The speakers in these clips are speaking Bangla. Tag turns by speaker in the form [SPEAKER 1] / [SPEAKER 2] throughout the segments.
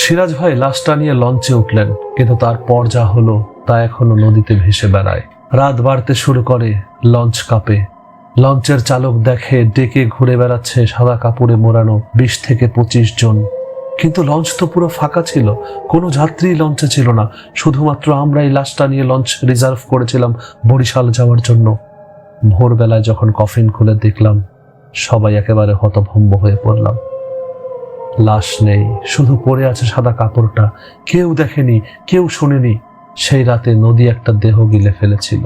[SPEAKER 1] সিরাজ ভাই লাশটা নিয়ে লঞ্চে উঠলেন, কিন্তু তারপর যা হলো তা এখনও নদীতে ভেসে বেড়ায়। রাত বাড়তে শুরু করে লঞ্চ কাঁপে। লঞ্চের চালক দেখে ডেকে ঘুরে বেড়াচ্ছে সাদা কাপড়ে মোড়ানো বিশ থেকে পঁচিশ জন। কিন্তু লঞ্চ তো পুরো ফাঁকা ছিল, কোনো যাত্রী লঞ্চে ছিল না, শুধুমাত্র আমরা এই লাশটা নিয়ে লঞ্চ রিজার্ভ করেছিলাম বরিশাল যাওয়ার জন্য। ভোরবেলায় যখন কফিন খুলে দেখলাম, সবাই একেবারে হতভম্ব হয়ে পড়লাম। লাশ নেই, শুধু পড়ে আছে সাদা কাপড়টা। কেউ দেখেনি, কেউ শোনেনি। সেই রাতে নদী একটা দেহ গিলে ফেলেছিল।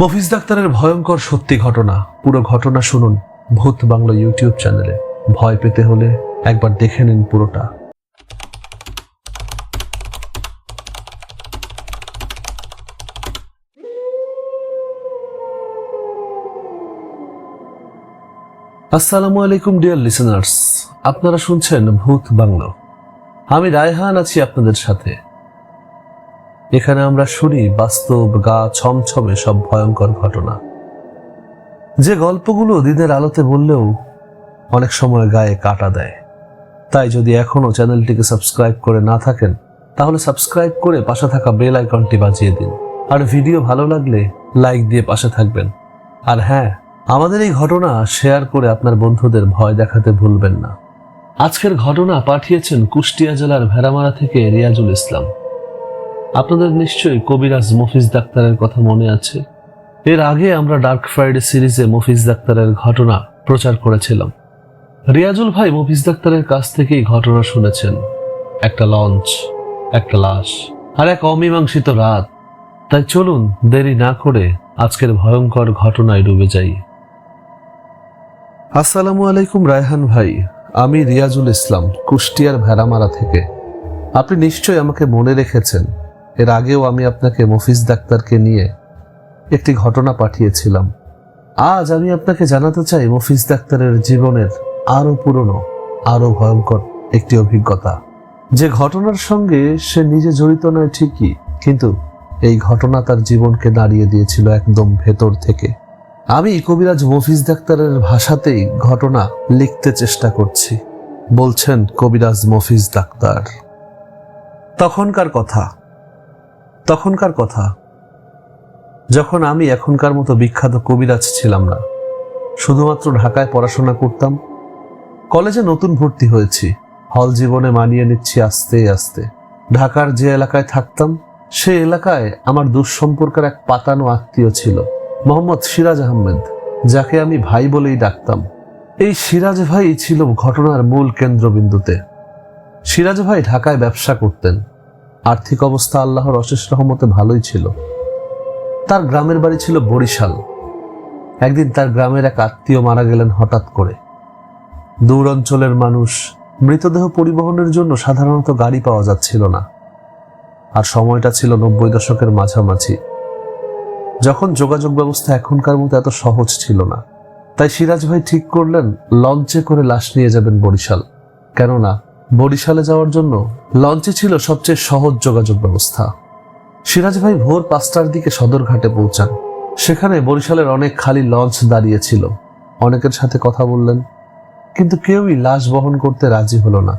[SPEAKER 1] মফিজ ডাক্তারের ভয়ঙ্কর সত্যি ঘটনা। পুরো ঘটনা শুনুন ভূত বাংলা ইউটিউব চ্যানেলে। ভয় পেতে হলে একবার দেখে নিন পুরোটা। আসসালামু আলাইকুম, ডিয়ার লিসেনার্স। আপনারা শুনছেন ভূত বাংলো। আমি রায়হান আছি আপনাদের সাথে। এখানে আমরা শুনি বাস্তব গা ছমছমে সব ভয়ঙ্কর ঘটনা। যে গল্পগুলো দিনের আলোতে বললেও অনেক সময় গায়ে কাটা দেয়। তাই যদি এখনও চ্যানেলটিকে সাবস্ক্রাইব করে না থাকেন, তাহলে সাবস্ক্রাইব করে পাশে থাকা বেল আইকনটি বাজিয়ে দিন। আর ভিডিও ভালো লাগলে লাইক দিয়ে পাশে থাকবেন। আর হ্যাঁ আমাদের এই ঘটনা শেয়ার করে আপনার বন্ধুদের ভয় দেখাতে ভুলবেন না। আজকের ঘটনা পাঠিয়েছেন কুষ্টিয়া জেলার ভেড়ামারা থেকে রিয়াজুল ইসলাম। আপনাদের নিশ্চয়ই কবিরাজ মফিজ ডাক্তারের কথা মনে আছে। এর আগে আমরা ডার্ক ফ্রাইডে সিরিজে মফিজ ডাক্তারের ঘটনা প্রচার করেছিলাম। রিয়াজুল ভাই মফিজ ডাক্তারের কাছ থেকেই ঘটনা শুনেছেন। একটা লঞ্চ, একটা লাশ আর এক অমীমাংসিত রাত। তাই চলুন দেরি না করে আজকের ভয়ঙ্কর ঘটনায় ডুবে যাই। আসসালামু আলাইকুম রায়হান ভাই। আমি রিয়াজুল ইসলাম, কুষ্টিয়ার ভেড়ামারা থেকে। আপনি নিশ্চয়ই আমাকে মনে রেখেছেন। এর আগেও আমি আপনাকে মফিজ ডাক্তারকে নিয়ে একটি ঘটনা পাঠিয়েছিলাম। আজ আমি আপনাকে জানাতে চাই মফিজ ডাক্তারের জীবনের আরও পুরনো আরও ভয়ঙ্কর একটি অভিজ্ঞতা। যে ঘটনার সঙ্গে সে নিজে জড়িত নয় ঠিকই, কিন্তু এই ঘটনা তার জীবনকে দাঁড়িয়ে দিয়েছিল একদম ভেতর থেকে। আমি কবিরাজ মফিজ ডাক্তারের ভাষাতেই ঘটনা লিখতে চেষ্টা করছি, বলছেন কবিরাজ মফিজ ডাক্তার। তখনকার কথা তখনকার কথা। যখন আমি এখনকার মতো বিখ্যাত কবিরাজ ছিলাম না, শুধুমাত্র ঢাকায় পড়াশোনা করতাম, কলেজে নতুন ভর্তি হয়েছি, হল জীবনে মানিয়ে নিচ্ছি আস্তে আস্তে। ঢাকার যে এলাকায় থাকতাম, সে এলাকায় আমার দুঃসম্পর্কের এক পাতানো আত্মীয় ছিল। মোহাম্মদ সিরাজ আহমেদ, যাকে আমি ভাই বলেই ডাকতাম। এই সিরাজ ভাই ছিল ঘটনার মূল কেন্দ্রবিন্দুতে। সিরাজ ভাই ঢাকায় ব্যবসা করতেন। আর্থিক অবস্থা আল্লাহর অশেষ রহমতে ভালোই ছিল। তার গ্রামের বাড়ি ছিল বরিশাল। একদিন তার গ্রামের এক আত্মীয় মারা গেলেন হঠাৎ করে। দূর অঞ্চলের মানুষ, মৃতদেহ পরিবহনের জন্য সাধারণত গাড়ি পাওয়া যাচ্ছিল না। আর সময়টা ছিল নব্বই দশকের মাঝামাঝি। যখন যোগাযোগ ব্যবস্থা এখনকার মতো এত সহজ ছিল না। তাই সিরাজ ভাই ঠিক করলেন, লঞ্চে করে লাশ নিয়ে যাবেন বরিশাল। কেননা, বরিশালে যাওয়ার জন্য লঞ্চে ছিল সবচেয়ে সহজ যোগাযোগ ব্যবস্থা। সিরাজ ভাই ভোর পাঁচটার দিকে সদরঘাটে পৌঁছান। সেখানে বরিশালের অনেক খালি লঞ্চ দাঁড়িয়েছিল অনেকের সাথে কথা বললেন, কিন্তু কেউই লাশ বহন করতে রাজি হলো না।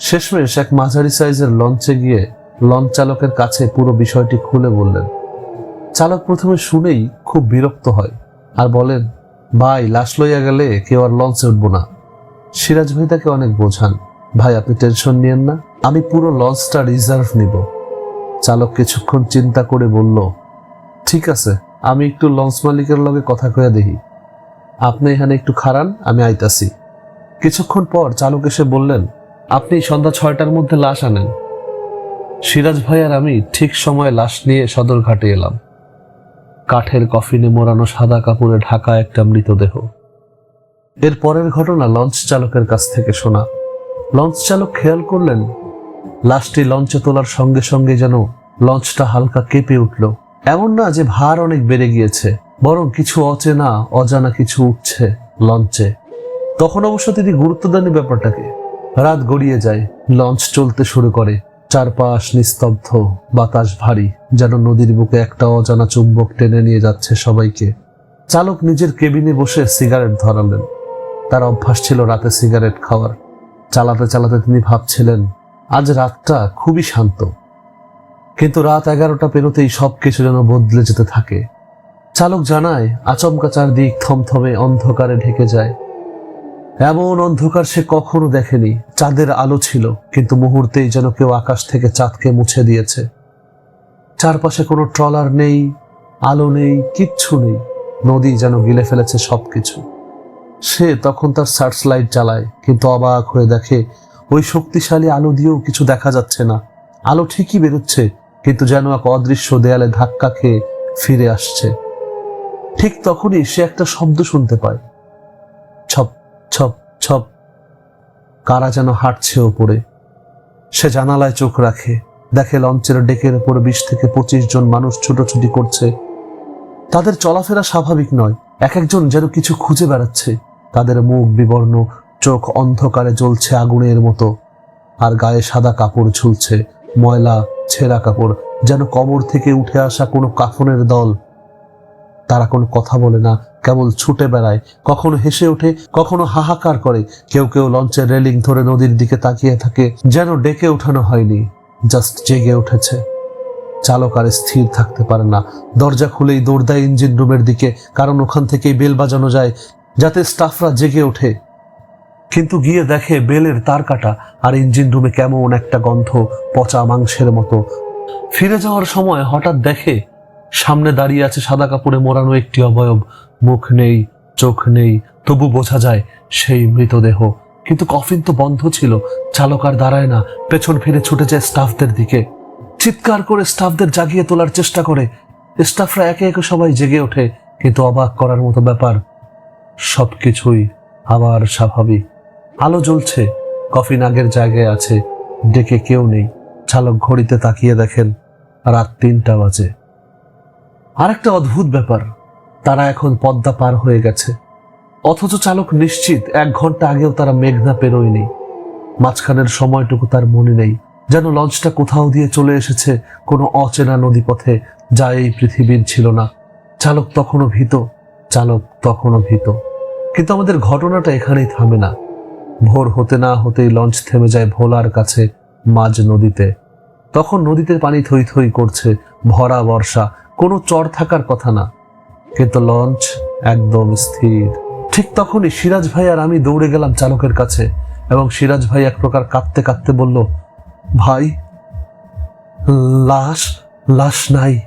[SPEAKER 1] শেষমেশ এক মাঝারি সাইজের লঞ্চে গিয়ে লঞ্চ চালকের কাছে পুরো বিষয়টি খুলে বললেন। চালক প্রথমে শুনেই খুব বিরক্ত হয় আর বলেন, ভাই, লাশ লইয়া গেলে কেউ আর লঞ্চে উঠবো না। সিরাজ ভাই তাকে অনেক বোঝান, ভাই, আপনি টেনশন নিয়েন না, আমি পুরো লঞ্চটা রিজার্ভ নিব। চালক কিছুক্ষণ চিন্তা করে বলল, ঠিক আছে, আমি একটু লঞ্চ মালিকের লগে কথা কয়ে দেখি। আপনি এখানে একটু খাড়ান, আমি আইতাছি। কিছুক্ষণ পর চালক এসে বললেন, আপনি সন্ধ্যা ছয়টার মধ্যে লাশ আনেন। সিরাজ ভাই আর আমি ঠিক সময়ে লাশ নিয়ে সদরঘাটে এলাম। কাঠের কফিনে মোড়ানো সাদা কাপড়ে ঢাকা একটা মৃতদেহ। এর পরের ঘটনা লঞ্চ চালকের কাছ থেকে শোনা। লঞ্চ চালক খেয়াল করলেন, লাশটি লঞ্চে তোলার সঙ্গে সঙ্গে যেন লঞ্চটা হালকা কেঁপে উঠল। এমন না যে ভার অনেক বেড়ে গিয়েছে, বরং কিছু অচেনা, অজানা কিছু উঠছে লঞ্চে। তখন অবশ্য তিনি গুরুত্ব দেননি ব্যাপারটাকে। রাত গড়িয়ে যায়, লঞ্চ চলতে শুরু করে। চারপাশ নিস্তব্ধ, বাতাস ভারী, যেন নদীর বুকে একটা অজানা চুম্বক টেনে নিয়ে যাচ্ছে সবাইকে। চালক নিজের কেবিনে বসে সিগারেট ধরালেন। তার অভ্যাস ছিল রাতে সিগারেট খাওয়ার। চালাতে চালাতে তিনি ভাবছিলেন, আজ রাতটা খুবই শান্ত। কিন্তু রাত এগারোটা পেরোতেই সব কিছু যেন বদলে যেতে থাকে। চালক জানায়, আচমকা চারদিক থমথমে অন্ধকারে ঢেকে যায়। এমন অন্ধকার সে কখনো দেখেনি, চাঁদের আলো ছিল, কিন্তু মুহূর্তেই যেন কেউ আকাশ থেকে চাঁদকে মুছে দিয়েছে। চারপাশে কোনো ট্রলার নেই, আলো নেই, কিচ্ছু নেই, নদী যেন গিলে ফেলেছে সবকিছু। সে তখন তার সার্চ লাইট চালায় কিন্তু অবাক হয়ে দেখে, ওই শক্তিশালী আলো দিয়েও কিছু দেখা যাচ্ছে না। আলো ঠিকই বেরোচ্ছে, কিন্তু যেন এক অদৃশ্য দেয়ালে ধাক্কা খেয়ে ফিরে আসছে। ঠিক তখনই সে একটা শব্দ শুনতে পায়। ছপ কারা যেন হাঁটছে ওপরে। সে জানালায় চোখ রাখে, দেখে লঞ্চের ডেকের উপর বিশ থেকে পঁচিশ জন মানুষ ছুটোছুটি করছে। তাদের চলাফেরা স্বাভাবিক নয়, এক একজন যেন কিছু খুঁজে বেড়াচ্ছে। তাদের মুখ বিবর্ণ, চোখ অন্ধকারে জ্বলছে আগুনের মতো। আর গায়ে সাদা কাপড় ঝুলছে, ময়লা, ছেঁড়া কাপড়, যেন কবর থেকে উঠে আসা কোনো কাফনের দল। তারা কোনো কথা বলে না, কেবল ছুটে বেড়ায়, কখনো হেসে ওঠে, কখনো হাহাকার করে। কেউ কেউ লঞ্চের রেলিং ধরে নদীর দিকে তাকিয়ে থাকে, যেন ডেকে ওঠানো হয়নি, জাস্ট জেগে উঠেছে। চালক আর স্থির থাকতে পারে না। দরজা খুলেই দৌড় দেয় ইঞ্জিন রুমের দিকে, কারণ ওখান থেকেই বেল বাজানো যায়, যাতে স্টাফরা জেগে ওঠে। কিন্তু গিয়ে দেখে বেলের তার কাটা, আর ইঞ্জিন রুমে কেমন একটা গন্ধ, পচা মাংসের মতো। ফিরে যাওয়ার সময় হঠাৎ দেখে সামনে দাঁড়িয়ে আছে সাদা কাপড়ে মোড়ানো একটি অবয়ব। মুখ নেই, চোখ নেই, তবু বোঝা যায় সেই মৃতদেহ। কিন্তু কফিন তো বন্ধ ছিল, চালক আর দাঁড়ায় না, পেছন ফিরে ছুটে যায় স্টাফদের দিকে। চিৎকার করে স্টাফদের জাগিয়ে তোলার চেষ্টা করে। স্টাফরা একে একে সবাই জেগে ওঠে, কিন্তু অবাক করার মতো ব্যাপার। সবকিছুই আবার স্বাভাবিক। আলো জ্বলছে, কফিন আগের জায়গায় আছে ডেকে কেউ নেই। চালক ঘড়িতে তাকিয়ে দেখেন, রাত তিনটা বাজে। আরেকটা অদ্ভুত ব্যাপার, তারা এখন পদ্মা পার হয়ে গেছে। অথচ চালক নিশ্চিত এক ঘণ্টা আগেও তারা মেঘনা পেরোয়নি। মাঝখানের সময়টুকু তার মনে নেই, যেন লঞ্চটা কোথাও দিয়ে চলে এসেছে কোনো অচেনা নদীপথে যা এই পৃথিবীর ছিল না। চালক তখনও ভীত, চালক তখনও ভীত। কিন্তু আমাদের ঘটনাটা এখানেই থামে না। ভোর হতে না হতেই লঞ্চ থেমে যায় ভোলার কাছে মাঝ নদীতে। তখন নদীতে পানি থই থই করছে ভরা বর্ষা কোনো চর থাকার কথা না। কিন্তু লঞ্চ একদম স্থির। ঠিক তখনই সিরাজ ভাই আর আমি দৌড়ে গেলাম চালকের কাছে এবং সিরাজ ভাই এক প্রকার কাঁদতে কাঁদতে বলল, ভাই, লাশ লাশ নাই।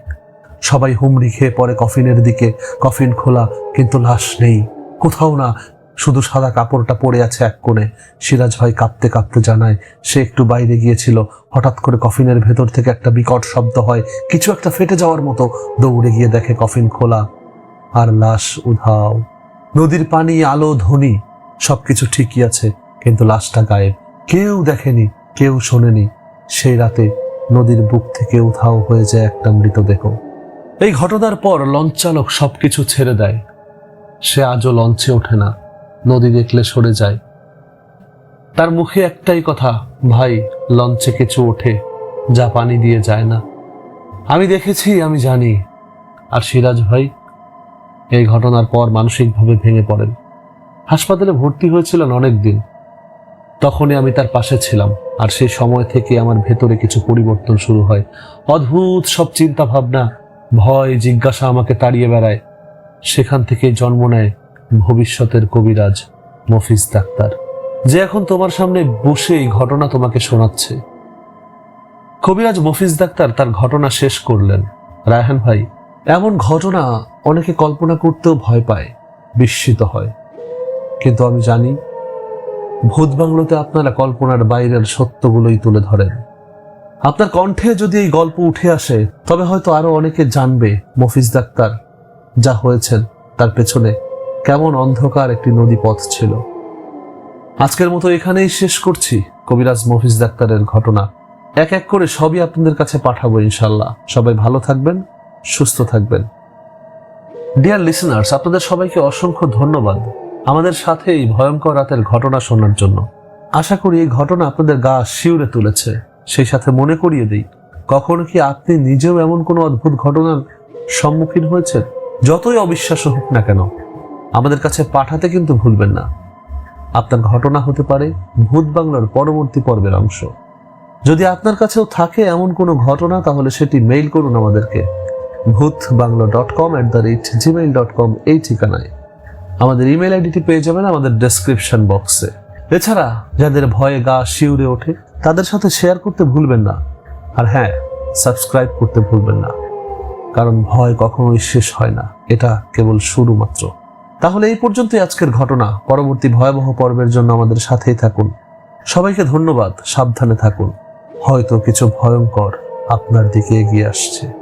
[SPEAKER 1] সবাই হুমড়ি খেয়ে পড়ে কফিনের দিকে। কফিন খোলা, কিন্তু লাশ নেই। কোথাও না শুধু সাদা কাপড়টা পড়ে আছে এক কোণে। সিরাজ ভাই কাঁপতে কাঁপতে জানায়, সে একটু বাইরে গিয়েছিল। হঠাৎ করে কফিনের ভেতর থেকে একটা বিকট শব্দ হয়। কিছু একটা ফেটে যাওয়ার মতো দৌড়ে গিয়ে দেখে কফিন খোলা। আর লাশ উধাও। নদীর পানি, আলো, ধ্বনি, সবকিছু ঠিকই আছে, কিন্তু লাশটা গায়েব। কেউ দেখেনি, কেউ শোনেনি। সেই রাতে নদীর বুক থেকে উধাও হয়ে যায় একটা মৃতদেহ। এই ঘটনার পর লঞ্চ চালক সবকিছু ছেড়ে দেয়। সে আজও লঞ্চে ওঠে না। নদী দেখলে সরে যায়। তার মুখে একটাই কথা, ভাই, লঞ্চে কিছু ওঠে, যা পানি দিয়ে যায় না। আমি দেখেছি, আমি জানি। আর সিরাজ ভাই, এই ঘটনার পর মানসিকভাবে ভেঙে পড়েন। হাসপাতালে ভর্তি হয়েছিলেন অনেক দিন তখনই আমি তার পাশে ছিলাম, আর সেই সময় থেকে আমার ভেতরে কিছু পরিবর্তন শুরু হয়। অদ্ভুত সব চিন্তা ভাবনা ভয়, জিজ্ঞাসা আমাকে তাড়িয়ে বেড়ায়। সেখান থেকে জন্ম নেয় ভবিষ্যতের কবিরাজ মফিজ ডাক্তার। যে এখন তোমার সামনে বসে এই ঘটনা তোমাকে শোনাচ্ছে। কবিরাজ মফিজ ডাক্তার তার ঘটনা শেষ করলেন। রায়হান ভাই, এমন ঘটনা অনেকে কল্পনা করতেও ভয় পায়, বিস্মিত হয়। কিন্তু আমি জানি, ভূত বাংলোতে আপনারা কল্পনার বাইরের সত্যগুলোই তুলে ধরেন। আপনার কণ্ঠে যদি এই গল্প উঠে আসে, তবে হয়তো আরও অনেকে জানবে মফিজ ডাক্তার যা হয়েছেন তার পেছনে কেমন অন্ধকার একটি নদী পথ ছিল। আজকের মতো এখানেই শেষ করছি কবিরাজ মফিজ ডাক্তারের ঘটনা। এক এক করে সবই আপনাদের কাছে পাঠাবো ইনশাল্লাহ সবাই ভালো থাকবেন, সুস্থ থাকবেন। ডিয়ার লিসেনার্স আপনাদের সবাইকে অসংখ্য ধন্যবাদ আমাদের সাথে এই ভয়ঙ্কর রাতের ঘটনা শোনার জন্য। আশা করি এই ঘটনা আপনাদের গা শিউরে তুলেছে। সেই সাথে মনে করিয়ে দিই, কখনো কি আপনি নিজেও এমন কোনো অদ্ভুত ঘটনার সম্মুখীন হয়েছেন? যতই অবিশ্বাস্য হোক না কেন আমাদের কাছে পাঠাতে কিন্তু ভুলবেন না। আপনার ঘটনা হতে পারে ভূত বাংলার পরবর্তী পর্বের অংশ। যদি আপনার কাছেও থাকে এমন কোনো ঘটনা, তাহলে সেটি মেইল করুন আমাদেরকে। Bhoot Bangla dot com at the rate Gmail dot com এই ঠিকানায়। আমাদের ইমেল আইডিটি পেয়ে যাবেন আমাদের ডেসক্রিপশন বক্সে এছাড়া, যাদের ভয়ে গা শিউরে ওঠে, তাদের সাথে শেয়ার করতে ভুলবেন না। আর হ্যাঁ সাবস্ক্রাইব করতে ভুলবেন না। কারণ ভয় কখনোই শেষ হয় না। এটা কেবল শুরু মাত্র তাহলে এই পর্যন্তই আজকের ঘটনা। পরবর্তী ভয়াবহ পর্বের জন্য আমাদের সাথেই থাকুন। সবাইকে ধন্যবাদ, সাবধানে থাকুন। হয়তো কিছু ভয়ঙ্কর আপনার দিকে এগিয়ে আসছে।